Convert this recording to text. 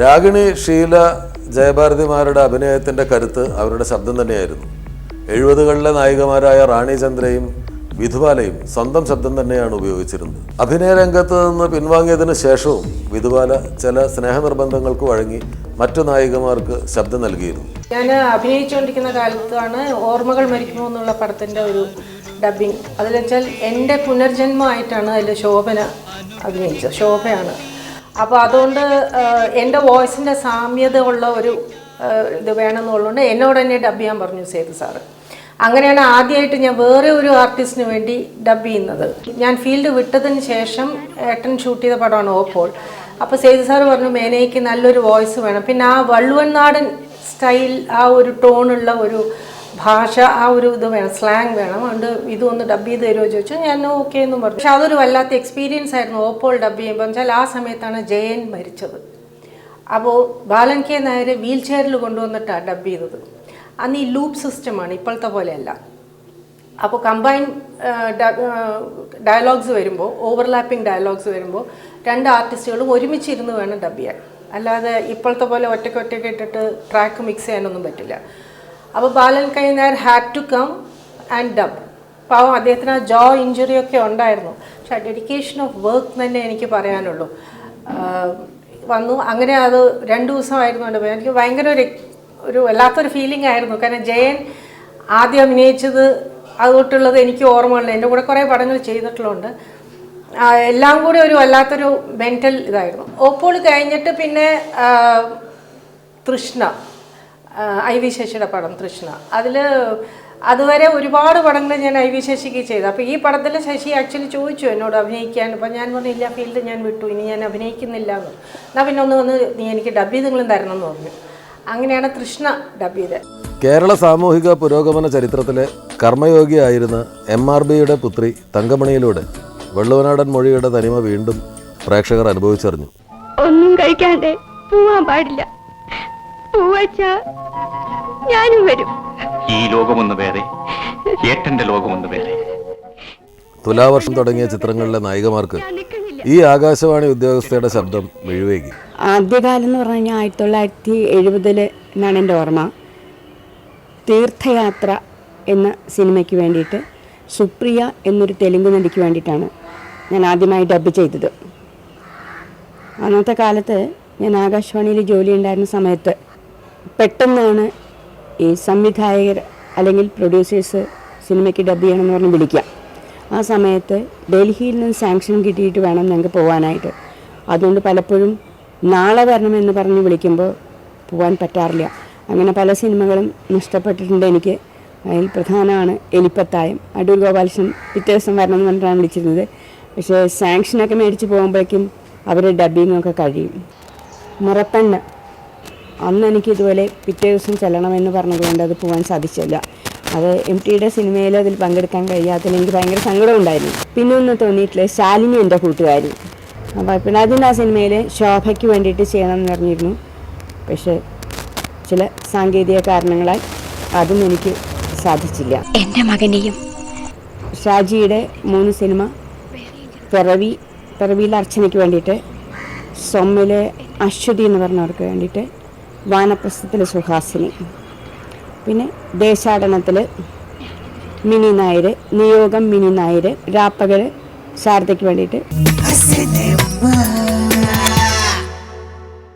രാഗിണി ഷീല ജയഭാരതിമാരുടെ അഭിനയത്തിന്റെ കരുത്ത് അവരുടെ ശബ്ദം തന്നെയായിരുന്നു. എഴുപതുകളിലെ നായികമാരായ റാണി ചന്ദ്രയും വിധുബാലയും സ്വന്തം ശബ്ദം തന്നെയാണ് ഉപയോഗിച്ചിരുന്നത്. അഭിനയ രംഗത്ത് നിന്ന് പിൻവാങ്ങിയതിനു ശേഷവും വിധുബാല ചില സ്നേഹനിർബന്ധങ്ങൾക്ക് വഴങ്ങി മറ്റു നായികമാർക്ക് ശബ്ദം നൽകിയിരുന്നു. ഞാൻ അഭിനയിച്ചുകൊണ്ടിരിക്കുന്ന കാലത്താണ് ഓർമ്മകൾ മരിക്കുമോ എന്നുള്ള പടത്തിന്റെ ഒരു ഡബിങ് അതിൽ വെച്ചാൽ എന്റെ പുനർജന്മമായിട്ടാണ് അതിൽ ശോഭന അഭിനയിച്ചത്. ശോഭയാണ്. അപ്പോൾ അതുകൊണ്ട് എന്റെ വോയിസിന്റെ സാമ്യത ഉള്ള ഒരു ഇത് വേണമെന്നുള്ളതുകൊണ്ട് എന്നോട് തന്നെ ഡബ് ചെയ്യാൻ പറഞ്ഞു സേതു സാറ്. അങ്ങനെയാണ് ആദ്യമായിട്ട് ഞാൻ വേറെ ഒരു ആർട്ടിസ്റ്റിന് വേണ്ടി ഡബ് ചെയ്യുന്നത്. ഞാൻ ഫീൽഡ് വിട്ടതിന് ശേഷം ഏട്ടൻ ഷൂട്ട് ചെയ്ത പടമാണ് ഓപ്പോൾ അപ്പോൾ സേതു സാറ് പറഞ്ഞു മേനയ്ക്ക് നല്ലൊരു വോയിസ് വേണം. പിന്നെ ആ വള്ളുവൻ നാടൻ സ്റ്റൈൽ ആ ഒരു ടോണുള്ള ഒരു ഭാഷ ആ ഒരു ഇത് വേണം സ്ലാങ് വേണം. അതുകൊണ്ട് ഇതൊന്ന് ഡബ് ചെയ്ത് തരുമോ ചോദിച്ചു. ഞാൻ ഓക്കെ എന്നും പറഞ്ഞു. പക്ഷെ അതൊരു വല്ലാത്ത എക്സ്പീരിയൻസ് ആയിരുന്നു ഓപ്പോൾ ഡബ് ചെയ്യുമ്പോൾ വെച്ചാൽ ആ സമയത്താണ് ജയൻ മരിച്ചത്. അപ്പോൾ ബാലൻ കെ നായരെ വീൽ ചെയറിൽ കൊണ്ടുവന്നിട്ടാണ് ഡബ് ചെയ്തത്. അന്ന് ഈ ലൂപ്പ് സിസ്റ്റമാണ് ഇപ്പോഴത്തെ പോലെയല്ല. അപ്പോൾ കമ്പൈൻ ഡയലോഗ്സ് വരുമ്പോൾ ഓവർലാപ്പിംഗ് ഡയലോഗ്സ് വരുമ്പോൾ രണ്ട് ആർട്ടിസ്റ്റുകളും ഒരുമിച്ചിരുന്ന് വേണം ഡബ് ചെയ്യാൻ. അല്ലാതെ ഇപ്പോഴത്തെ പോലെ ഒറ്റയ്ക്ക് ഒറ്റയ്ക്ക് ഇട്ടിട്ട് ട്രാക്ക് മിക്സ് ചെയ്യാനൊന്നും പറ്റില്ല. അപ്പോൾ Balan K Nair had to come and dub പാവം അദ്ദേഹത്തിന് ആ ജോ ഇഞ്ചുറി ഒക്കെ ഉണ്ടായിരുന്നു. പക്ഷെ ആ ഡെഡിക്കേഷൻ ഓഫ് വർക്ക് തന്നെ എനിക്ക് പറയാനുള്ളൂ. വന്നു. അങ്ങനെ അത് രണ്ട് ദിവസമായിരുന്നു എനിക്ക് ഭയങ്കര ഒരു ഒരു വല്ലാത്തൊരു ഫീലിംഗ് ആയിരുന്നു. കാരണം ജയൻ ആദ്യം അഭിനയിച്ചത് അതുകൊണ്ടുള്ളത് എനിക്ക് ഓർമ്മയുണ്ട്. എന്റെ കൂടെ കുറേ പടങ്ങൾ ചെയ്തിട്ടുള്ളതുണ്ട് എല്ലാം കൂടി ഒരു വല്ലാത്തൊരു മെന്റൽ ഇതായിരുന്നു. ഓപ്പോൾ കഴിഞ്ഞിട്ട് പിന്നെ തൃഷ്ണ. ഐ വി ശശിയുടെ പടം തൃഷ്ണ. അതിൽ അതുവരെ ഒരുപാട് പടങ്ങൾ ഞാൻ ഐ വി ശശിക്ക് ചെയ്തു. അപ്പോൾ ഈ പടത്തിൽ ശശി ആക്ച്വലി ചോദിച്ചു എന്നോട് അഭിനയിക്കാൻ. അപ്പോൾ ഞാൻ പറഞ്ഞില്ല ഫീൽഡ് ഞാൻ വിട്ടു. ഇനി ഞാൻ അഭിനയിക്കുന്നില്ല എന്ന്. എന്നാൽ പിന്നെ ഒന്ന് വന്ന് നീ എനിക്ക് ഡബ് ചെയ്തെങ്കിലും തരണം എന്ന് പറഞ്ഞു. അങ്ങനെയാണ് തൃഷ്ണ ഡബ് ചെയ്തത്. കേരള സാമൂഹിക പുരോഗമന ചരിത്രത്തിലെ കർമ്മയോഗിയായിരുന്ന എം ആർ ബിയുടെ പുത്രി തങ്കമണിയിലൂടെ വെള്ളുവനാടൻ മൊഴിയുടെ തനിമ വീണ്ടും പ്രേക്ഷകർ അനുഭവിച്ചറിഞ്ഞു. ഒന്നും കഴിക്കാണ്ട് പോവാൻ പാടില്ല. പൂവച്ച ഞാനും വരും. ഈ ലോകമൊന്ന് വേറെ ഏട്ടന്റെ ലോകമൊന്ന് വേറെ. തുലാവർഷം തുടങ്ങിയ ചിത്രങ്ങളിലെ നായികമാർക്ക് ഈ ആകാശവാണി ഉദ്യോഗസ്ഥയുടെ ശബ്ദം മിഴുവേകി. ആദ്യകാലം എന്ന് പറഞ്ഞു കഴിഞ്ഞാൽ ആയിരത്തി തൊള്ളായിരത്തി എഴുപതിൽ എന്നാണ് എന്റെ ഓർമ്മ. തീർത്ഥയാത്ര എന്ന സിനിമയ്ക്ക് വേണ്ടിയിട്ട് സുപ്രിയ എന്നൊരു തെലുങ്ക് നടിക്ക് വേണ്ടിയിട്ടാണ് ഞാൻ ആദ്യമായി ഡബ് ചെയ്തത്. അന്നത്തെ കാലത്ത് ഞാൻ ആകാശവാണിയിൽ ജോലി ഉണ്ടായിരുന്ന സമയത്ത് പെട്ടെന്നാണ് ഈ സംവിധായകർ അല്ലെങ്കിൽ പ്രൊഡ്യൂസേഴ്സ് സിനിമയ്ക്ക് ഡബ് ചെയ്യണമെന്ന് പറഞ്ഞ് വിളിക്കുക. ആ സമയത്ത് ഡൽഹിയിൽ നിന്ന് സാങ്ഷൻ കിട്ടിയിട്ട് വേണം ഞങ്ങൾക്ക് പോകാനായിട്ട് അതുകൊണ്ട് പലപ്പോഴും നാളെ വരണമെന്ന് പറഞ്ഞ് വിളിക്കുമ്പോൾ പോകാൻ പറ്റാറില്ല. അങ്ങനെ പല സിനിമകളും നഷ്ടപ്പെട്ടിട്ടുണ്ട് എനിക്ക്. അതിൽ പ്രധാനമാണ് എലിപ്പത്തായം. അടൂർ ഗോപാലകൃഷ്ണൻ പിറ്റേ ദിവസം വരണം എന്ന് പറഞ്ഞിട്ടാണ് വിളിച്ചിരുന്നത്. പക്ഷേ സാങ്ഷനൊക്കെ മേടിച്ച് പോകുമ്പോഴേക്കും അവർ ഡബിങ്ങൊക്കെ കഴിയും. മുറപ്പെണ്ണ്. അന്ന് എനിക്ക് ഇതുപോലെ പിറ്റേ ദിവസം ചെല്ലണമെന്ന് പറഞ്ഞതുകൊണ്ട് അത് പോകാൻ സാധിച്ചില്ല. അത് എം ടിയുടെ സിനിമയിൽ അതിൽ പങ്കെടുക്കാൻ കഴിയാത്തതിൽ എനിക്ക് ഭയങ്കര സങ്കടമുണ്ടായിരുന്നു. പിന്നെ ഒന്ന് തോന്നിയിട്ടില്ല. ശാലിനി എന്റെ കൂട്ടുകാരി. അപ്പോൾ പിന്നെ അതിന്റെ ആ സിനിമയിൽ ശോഭയ്ക്ക് വേണ്ടിയിട്ട് ചെയ്യണം എന്ന് പറഞ്ഞിരുന്നു. പക്ഷേ ചില സാങ്കേതിക കാരണങ്ങളാൽ അതും എനിക്ക് സാധിച്ചില്ല. എന്റെ മകനെയും ഷാജിയുടെ മൂന്ന് സിനിമ പിറവി പിറവിയിൽ അർച്ചനയ്ക്ക് വേണ്ടിയിട്ട് സൊമ്മിലെ അശ്വതി എന്ന് പറഞ്ഞവർക്ക് വേണ്ടിയിട്ട് വാനപ്രസ്ഥത്തിലെ സുഹാസിനി. പിന്നെ ദേശാടനത്തിൽ മിനി നായർ നിയോഗം മിനി നായർ രാപ്പകൽ ശാരദയ്ക്ക് വേണ്ടിയിട്ട്.